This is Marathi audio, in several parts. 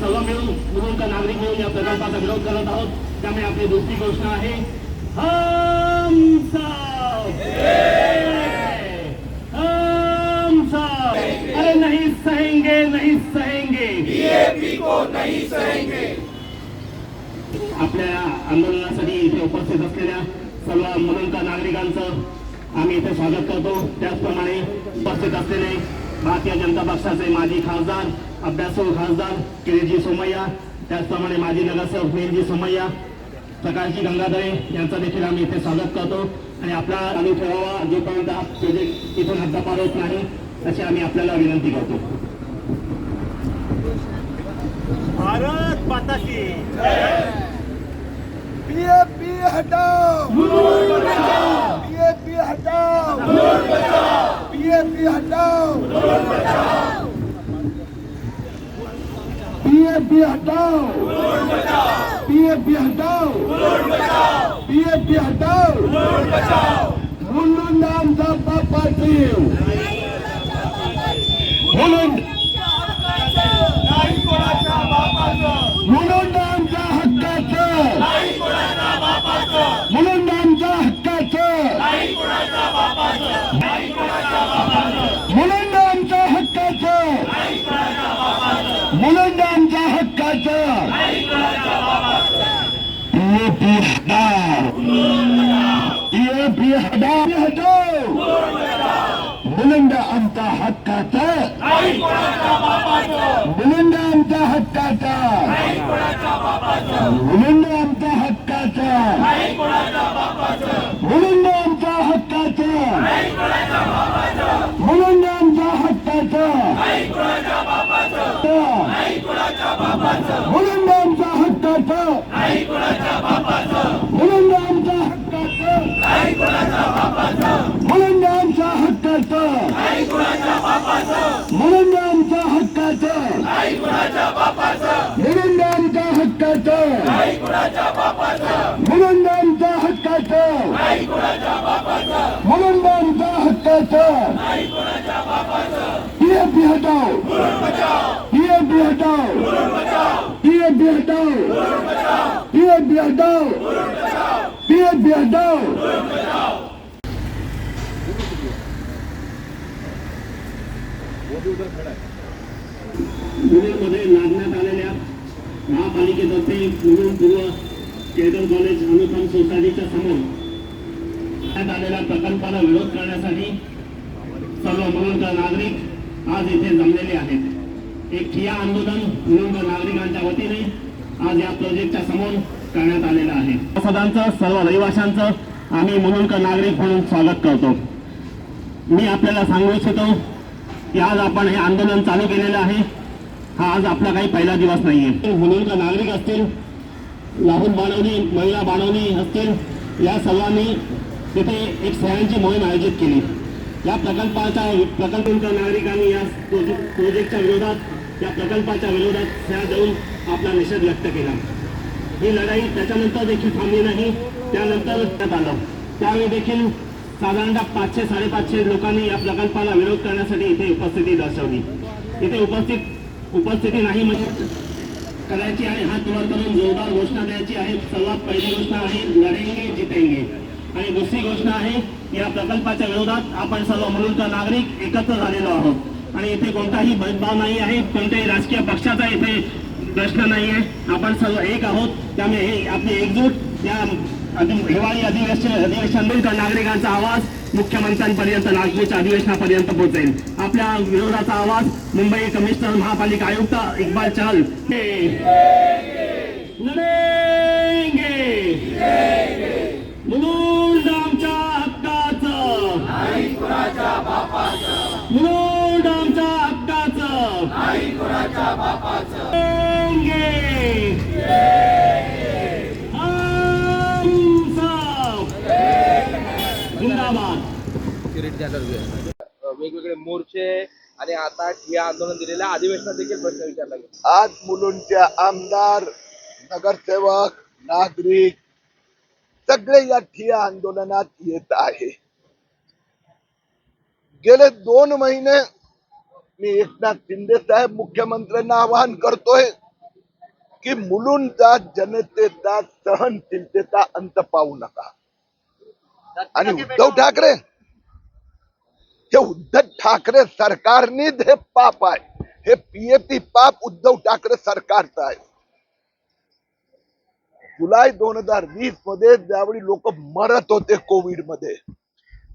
सर्व मिळून म्हणून नागरिक मिळून या प्रकल्पाचा विरोध करत आहोत. त्यामुळे आपली दुसरी घोषणा आहे अरे नहीं सहेंगे नहीं सहेंगे. आपल्या आंदोलनासाठी इथे उपस्थित असलेल्या सर्व मुलांचा नागरिकांचं आम्ही इथे स्वागत करतो. त्याचप्रमाणे उपस्थित असलेले भारतीय जनता पक्षाचे माजी खासदार अभ्यासू खासदार किरीटजी सोमय्या. त्याचप्रमाणे माजी नगरसेवक नीलजी सोमय्या. प्रकाशजी गंगाधरे यांचं देखील आम्ही इथे स्वागत करतो. आणि आपला चालू ठेवावा जोपर्यंत हा प्रोजेक्ट इथून हद्दपार होत नाही अशी आम्ही आपल्याला विनंती करतो. भारत माता की हटाओ. हटाओ. بي اي بي ہٹاؤ خون بچاؤ بي اي بي ہٹاؤ خون بچاؤ بي اي بي ہٹاؤ خون بچاؤ मुलंड आमचा हक्काचा मुलंड आमचा हक्काचा मुलंड आमचा हक्काचा मुलंड आमचा हक्काचा मुलंड आमचा हक्काचा मुलंड म्हणून आमच्या हक्काचं म्हणून आमच्या हक्काचं म्हणून आमच्या हक्काचं म्हणून आमच्या हक्काचं पीएफी हटाओ. पीएफी हटाओ. पीएफी हटाओ. पीएफी हटाओ. पीएफी हटाओ. पुण्यामध्ये लागण्यात आलेल्या महापालिकेतर्फे मुलुंड पूर्व केडर कॉलेज अनुदान सोसायटीच्या समोर आलेल्या प्रकल्पाला विरोध करण्यासाठी सर्व मुलुंडकर नागरिक आज इथे जमलेले आहेत. एक ठिया आंदोलन मुलुंडकर नागरिकांच्या वतीने आज या प्रोजेक्टच्या समोर करण्यात आलेलं आहे. सदांचं सर्व रहिवाशांचं आम्ही मुलुंडकर नागरिक म्हणून स्वागत करतो. मी आपल्याला सांगू इच्छितो की आज आपण हे आंदोलन चालू केलेलं आहे. हा आज आपला काही पहिला दिवस नाहीये. म्हणून नागरिक असतील राहुल बाणवली महिला बाणवली असतील या सर्वांनी तिथे एक सह्यांची मोहीम आयोजित केली. या प्रकल्पाच्या प्रकल्पांच्या नागरिकांनी या प्रोजेक्टच्या विरोधात या प्रकल्पाच्या विरोधात सह्या देऊन आपला निषेध व्यक्त केला. ही लढाई त्याच्यानंतर देखील थांबली नाही त्यानंतर त्यात आलं. त्यावेळी देखील साधारणतः पाचशे साडेपाचशे लोकांनी या प्रकल्पाला विरोध करण्यासाठी इथे उपस्थिती दर्शवली. इथे उपस्थित उपस्थिती नाही म्हणजे करायची आहे हात वर करून जोरदार घोषणा द्यायची आहे. सर्वात पहिली घोषणा आहे लढेंगे जितेंगे. आणि दुसरी घोषणा आहे या प्रकल्पाच्या विरोधात आपण सर्व मुलुंडकर नागरिक एकत्र झालेलो आहोत. आणि इथे कोणताही भेदभाव नाही आहे कोणत्याही राजकीय पक्षाचा इथे प्रश्न नाही आहे. आपण सर्व एक आहोत त्यामुळे हे आपली एकजूट या हिवाळी अधिवेशन अधिवेशनातील नागरिकांचा आवाज मुख्यमंत्र्यांपर्यंत नागपूरच्या अधिवेशनापर्यंत पोहोचेल. आपल्या विरोधाचा आवाज मुंबई कमिशनर महापालिका आयुक्त इक्बाल चहल हे. लढेंगे आमच्या हक्काचं. म्हणून आमच्या हक्काचं. वेगवेगळे मोर्चे आणि आता ठिया आंदोलन दिलेल्या अधिवेशनात देखील प्रश्न विचारला गेला. आज मुलुंडचे आमदार नगरसेवक नागरिक सगळे या ठिया आंदोलनात येत आहे. गेले दोन महिने मी एकनाथ शिंदे साहेब मुख्यमंत्र्यांना आवाहन करतोय की मुलुंडचा जनतेचा सहनशीलतेचा अंत पाहू नका. आणि उद्धव ठाकरे हे उद्धव ठाकरे सरकारनीच हे पाप आहे हे पीएपी पाप उद्धव ठाकरे सरकारचं आहे. जुलै दोन हजार वीसमध्ये ज्यावेळी लोक मरत होते कोविडमध्ये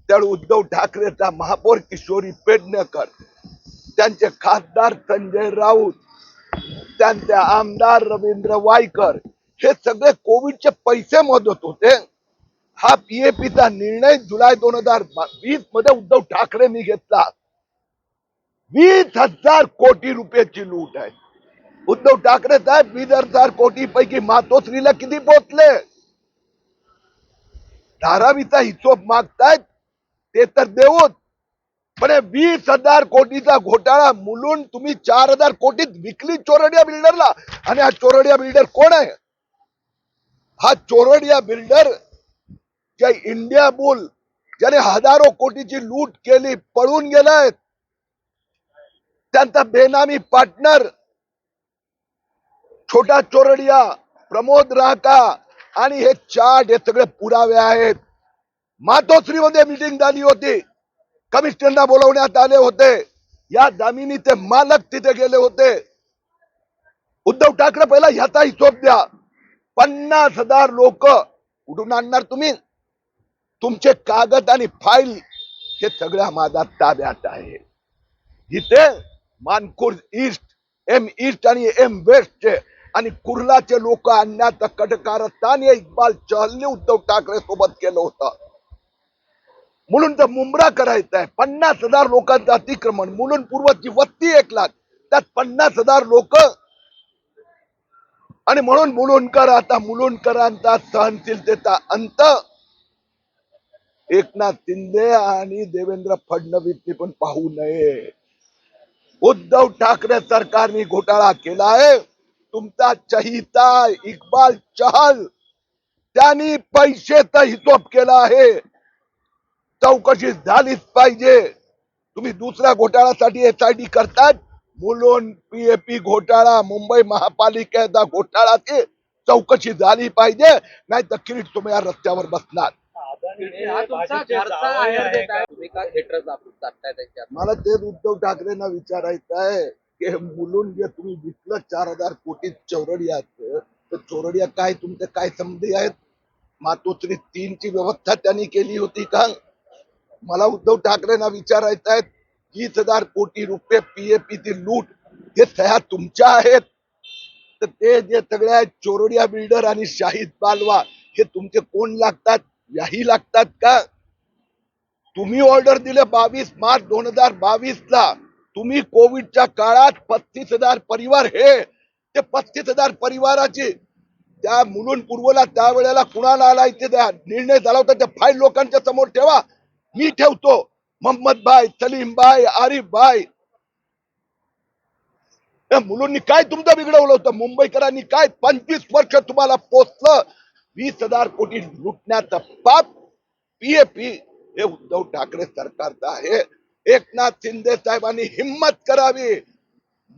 त्यावेळी उद्धव ठाकरेचा महापौर किशोरी पेडणेकर त्यांचे खासदार संजय राऊत त्यांचे आमदार रवींद्र वायकर हे सगळे कोविडचे पैसे मदत होते. हा पीएपीचा निर्णय जुलै दोन हजार वीसमध्ये उद्धव ठाकरेंनी घेतला. वीस हजार कोटी रुपयाची लूट आहे. उद्धव ठाकरे साहेब वीस हजार कोटी पैकी मातोश्रीला किती पोचले? धारावीचा हिशोब मागतायत ते तर देऊच पण वीस हजार कोटीचा घोटाळा मुलून तुम्ही चार हजार कोटीत विकली चोरडिया बिल्डरला. आणि हा चोरडिया बिल्डर कोण आहे? हा चोरडिया बिल्डर ज्या इंडिया बुल ज्याने हजारो कोटीची लूट केली पळून गेलाय त्यांचा बेनामी पार्टनर छोटा चोरडिया प्रमोद राहता आणि हे चार्ट हे सगळे पुरावे आहेत. मातोश्री मध्ये मिटिंग झाली होती. कमिशनरना बोलवण्यात आले होते. या जमिनीचे मालक तिथे गेले होते. उद्धव ठाकरे पहिला ह्याचा हिशोब द्या. पन्नास हजार लोक कुठून आणणार तुम्ही. तुमचे कागद आणि फाईल हे सगळ्या माझ्या ताब्यात आहे. इथे मानखुर ईस्ट एम ईस्ट आणि एम वेस्ट आणि कुर्लाचे लोक आणण्याचं कटकारस्थान इक्बाल चहलने उद्धव ठाकरे सोबत केलं होतं. म्हणून तर मुंबरा करायचा आहे पन्नास हजार लोकांचं अतिक्रमण. मुलुंड पूर्वची वस्ती एक लाख. त्यात पन्नास हजार लोक आणि म्हणून मुलुंडकर आता मुलुंडकरांचा सहनशीलतेचा अंत एकनाथ शिंदे आणि देवेंद्र फडणवीसनी पण पाहू नये. उद्धव ठाकरे सरकारने घोटाळा केलाय तुमचा चहिता इक्बाल चहल त्यांनी पैसेचा हिशोब केला आहे. चौकशी झालीच पाहिजे. तुम्ही दुसऱ्या घोटाळ्यासाठी एस आय डी करतात मुलुंड पीएपी घोटाळा मुंबई महापालिकेचा घोटाळा ते चौकशी झाली पाहिजे. नाही तर किरीट तुम्ही या रस्त्यावर बसणार. मला तेच उद्धव ठाकरेंना विचारायचं आहे की हे मुलुंड जे तुम्ही विकलं चार हजार कोटी चौरडियाचं तर चौरडिया काय तुमचे काय संधी आहेत? मातोश्री तीनची व्यवस्था त्यांनी केली होती का? मला उद्धव ठाकरेंना विचारायचं आहे तीस हजार कोटी रुपये पीएपी ची लूट हे सह्या तुमच्या आहेत? तर ते जे सगळे आहेत चोरडिया बिल्डर आणि शाहिद बालवा हे तुमचे कोण लागतात? याही लागतात का? तुम्ही ऑर्डर दिले बावीस मार्च दोन हजार बावीस ला. तुम्ही कोविडच्या काळात पस्तीस हजार परिवार हे ते पस्तीस हजार परिवाराची त्या मुलून पूर्वला त्यावेळेला कुणाला आला इथे निर्णय झाला होता त्या फाईल लोकांच्या समोर ठेवा. मी ठेवतो. मोहम्मद भाई सलीम भाई आरिफ भाई. मुलूंनी काय तुमचं बिघडवलं होतं? मुंबईकरांनी काय पंचवीस वर्ष तुम्हाला पोचलं वीस हजार कोटी लुटण्याचं पाप पीएपी हे उद्धव ठाकरे सरकारचं आहे. एकनाथ शिंदे साहेबांनी हिम्मत करावी.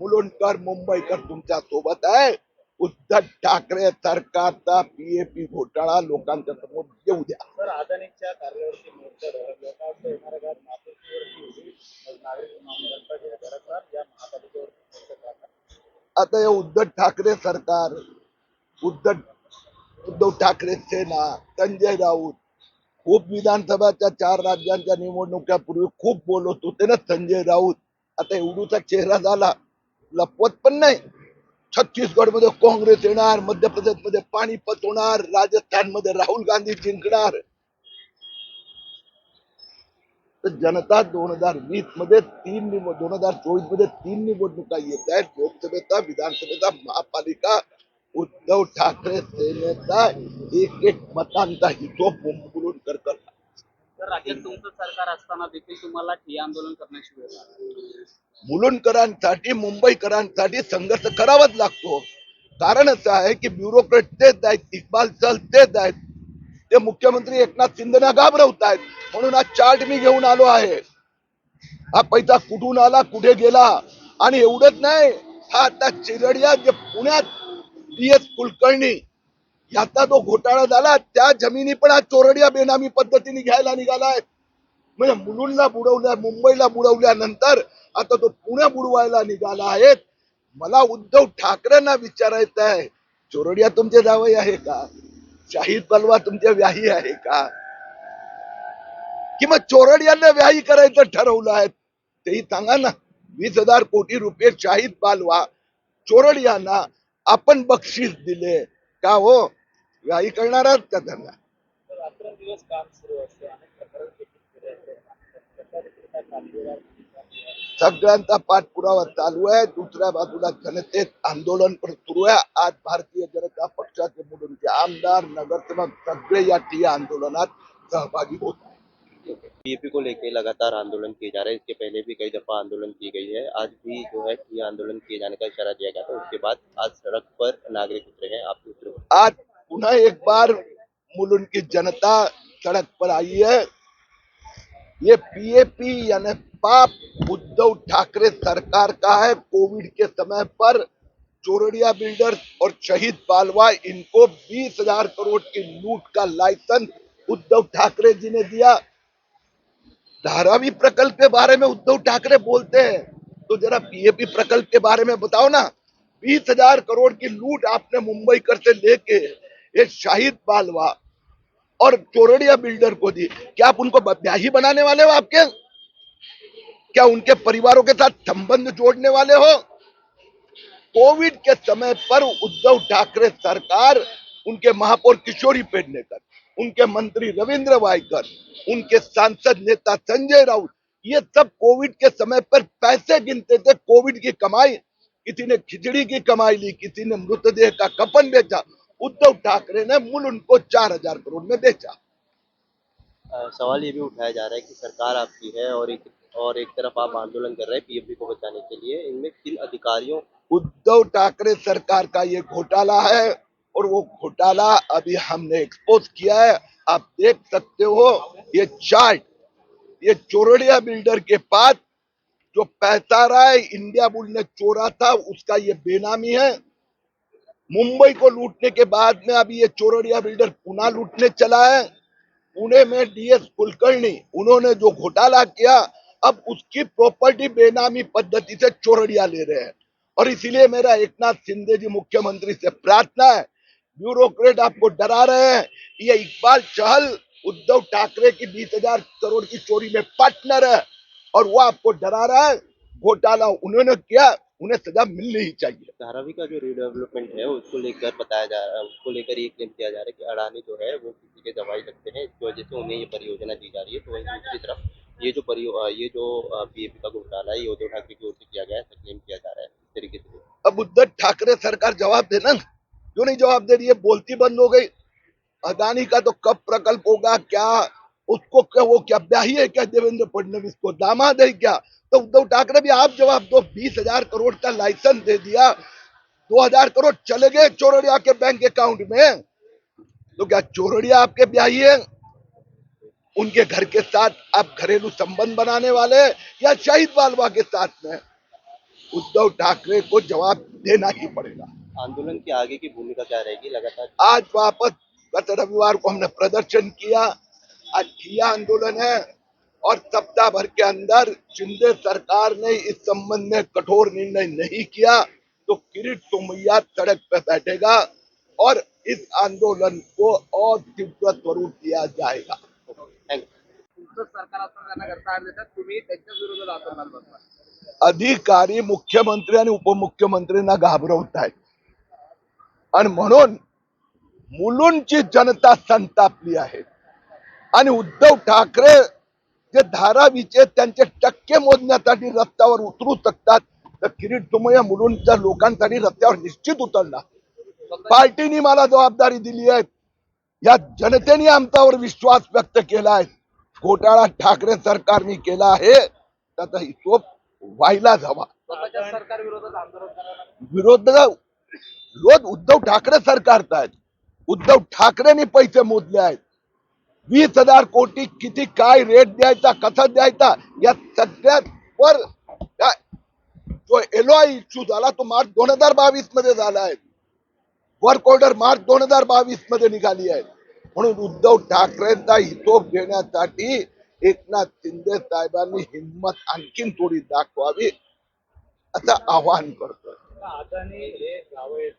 मुलुंडकर मुंबईकर तुमच्यासोबत आहे. उद्धव ठाकरे सरकारचा पीएपी घोटाळा लोकांच्या समोर येऊ द्या. आता हे उद्धव ठाकरे सरकार उद्धव उद्धव ठाकरे सेना संजय राऊत खूप विधानसभाच्या चार राज्यांच्या निवडणुकीपूर्वी खूप बोलत होते ना संजय राऊत. आता एवढूचा चेहरा झाला लपवत पण नाही. छत्तीसगडमध्ये काँग्रेस येणार मध्य प्रदेशमध्ये पाणीपत होणार राजस्थानमध्ये राहुल गांधी जिंकणार. तर जनता दोन हजार वीसमध्ये तीन निवड दोन हजार चोवीसमध्ये तीन निवडणुका येत आहेत लोकसभेचा विधानसभेचा महापालिका उद्धव ठाकरे सेनेचा एक एक मतांचा हिशोब बोंबलून कर करतात. तर राज्यात तुमचं सरकार असताना देखील तुम्हाला ठिय्या आंदोलन करण्याची वेळ आली. मुलुंडकरांसाठी मुंबईकरांसाठी संघर्ष करावाच लागतो. कारण असं आहे की ब्युरोक्रेट तेच आहेत इक्बाल चल तेच आहेत. ते मुख्यमंत्री एकनाथ शिंदेना घाबरवत आहेत म्हणून हा चार्ट मी घेऊन आलो आहे. हा पैसा कुठून आला कुठे गेला? आणि एवढंच नाही हा आता चिरडिया जे पुण्यात डी एस कुलकर्णी याचा जो घोटाळा झाला त्या जमिनी पण आज चोरडिया बेनामी पद्धतीने घ्यायला निघालाय. म्हणजे मुलुंडला बुडवल्या मुंबईला बुडवल्यानंतर आता तो पुणे बुडवायला निघाला आहे. मला उद्धव ठाकरेंना विचारायचं आहे चोरडिया तुमचे जावई आहे का? शाहीद बलवा तुमच्या व्याही आहे का? कि मग चोरडियांना व्याही करायचं ठरवलं आहे तेही सांगा ना. वीस हजार कोटी रुपये शाहीद बालवा चोरडियांना आपण बक्षीस दिले. का हो? गाई करणार आहात का त्यांना? सगळ्यांचा पाठपुरावा चालू आहे. दुसऱ्या बाजूला जनतेत आंदोलन पण सुरू आहे. आज भारतीय जनता पक्षाचे मुलुंडचे आमदार नगरसेवक सगळे या टी आंदोलनात सहभागी होत आहेत. बीजेपी को लेकर लगातार आंदोलन किए जा रहे हैं। इसके पहले भी कई दफ़ा आंदोलन की गई है। आज भी जो है ये आंदोलन किए जाने का इशारा दिया गया था। उसके बाद आज सड़क पर नागरिक उतरे हैं। आप उतरे आज पुनः एक बार मुलुंड की जनता सड़क पर आई है। ये पीएपी यानी पाप उद्धव ठाकरे सरकार का है। कोविड के समय पर चोरडिया बिल्डर्स और शहीद बालवा, इनको बीस हज़ार करोड़ की लूट का लाइसेंस उद्धव ठाकरे जी ने दिया। धारावी प्रकल्प के बारे में उद्धव ठाकरे बोलते हैं। तो जरा पीएपी प्रकल्प के बारे में बताओ ना। बीस हज़ार करोड़ की लूट आपने मुंबई कर से लेके ये शाहिद बालवा और चोरडिया बिल्डर को दी। क्या आप उनको ब्याही बनाने वाले हो आपके? क्या उनके परिवारों के साथ संबंध जोड़ने वाले हो? कोविड के समय पर उद्धव ठाकरे सरकार उनके महापौर किशोरी पेडनेकर उनके मंत्री रविंद्र वायकर उनके सांसद नेता संजय राउत ये सब कोविड के समय पर पैसे गिनते थे कोविड की कमाई किसी ने खिचड़ी की कमाई ली किसी ने मृतदेह का कपन बेचा उद्धव ठाकरे ने मूल उनको चार हज़ार करोड़ में बेचा। सवाल ये भी उठाया जा रहा है कि सरकार आपकी है और एक और एक तरफ़ आप आंदोलन कर रहे हैं पीएफपी को बचाने के लिए इनमें किन अधिकारियों उद्धव ठाकरे सरकार का ये घोटाला है और वो घोटाला अभी हमने एक्सपोज किया है। आप देख सकते हो, ये चार्ट, ये चोरडिया बिल्डर के पास जो पैसा रहा है, इंडिया बुल ने चोरा था, उसका ये बेनामी है। मुंबई को लूटने के बाद में अभी ये चोरडिया बिल्डर पुनः लूटने चला है। पुणे में डीएस कुलकर्णी, उन्होंने जो घोटाला किया, अब उसकी प्रॉपर्टी बेनामी पद्धति से चोरडिया ले रहे हैं। और इसीलिए मेरा एकनाथ शिंदे जी मुख्यमंत्री से प्रार्थना है ब्यूरोक्रेट आपको डरा रहे हैं। ये इकबाल चहल उद्धव ठाकरे की बीस हज़ार करोड़ की चोरी में पार्टनर है और वो आपको डरा रहा है। घोटाला उन्होंने किया उन्हें सजा मिलनी ही चाहिए। धारावी का जो रिडेवलपमेंट है उसको लेकर बताया जा रहा है उसको लेकर ये क्लेम किया जा रहा है कि अडानी जो है वो किसी के दवाई लगते हैं इसकी वजह से उन्हें ये परियोजना दी जा रही है। तो वहीं दूसरी तरफ़ ये जो परियो ये जो पीएपी का घोटाला है ये उद्धव ठाकरे की ओर से किया गया है क्लेम किया जा रहा है इस तरीके से। अब उद्धव ठाकरे सरकार जवाब देना क्यों नहीं जवाब दे रही है? बोलती बंद हो गई। अदानी का तो कब प्रकल्प होगा? क्या उसको क्या वो क्या ब्याही है क्या देवेंद्र फडणवीस को? दामाद है क्या? तो उद्धव ठाकरे भी आप जवाब दो। बीस हज़ार करोड़ का लाइसेंस दे दिया। दो हज़ार करोड़ चले गए चोरडिया के बैंक अकाउंट में। तो क्या चोरडिया आपके ब्याही है? उनके घर के साथ आप घरेलू संबंध बनाने वाले या शहीद बालवा के साथ में? उद्धव ठाकरे को जवाब देना ही पड़ेगा। आंदोलन की आगे की भूमिका क्या रहेगी लगातार? आज वापस गत रविवार को हमने प्रदर्शन किया। आज ठिया आंदोलन है और सप्ताह भर के अंदर शिंदे सरकार ने इस संबंध में कठोर निर्णय नहीं किया तो किरीट सोमैया सड़क पर बैठेगा और इस आंदोलन को और तीव्र स्वरूप दिया जाएगा। बसला अधिकारी मुख्यमंत्री आणि उपमुख्यमंत्र्यांना घाबरवत आहेत आणि म्हणून मुलुंडची जनता संतापली आहे. आणि उद्धव ठाकरे जे धारावीचे त्यांचे टक्के मोजण्यासाठी रस्त्यावर उतरू शकतात तर किरीट सोमय्या मुलुंडच्या लोकांसाठी रस्त्यावर निश्चित उतरणार पार्टीने मला जबाबदारी दिली आहे. या जनतेने आमच्यावर विश्वास व्यक्त केला आहे. घोटाळा ठाकरे सरकारने केला आहे. त्याचा हिशोब व्हायलाच हवा. विरोध विरोध उद्धव ठाकरे सरकारचा आहेत उद्धव ठाकरेंनी पैसे मोजले आहेत. वीस हजार कोटी किती काय रेट द्यायचा कसा द्यायचा या सगळ्यावर जो एलओआय इश्यू झाला तो मार्च दोन हजार बावीसमध्ये झाला आहे. वर्क ऑर्डर मार्च दोन हजार बावीसमध्ये निघाली आहे. म्हणून उद्धव ठाकरेंचा हिशोब घेण्यासाठी एकनाथ शिंदे साहेबांनी हिंमत आणखीन थोडी दाखवावी असं आवाहन करतोय. अदानी हे गावं आहेत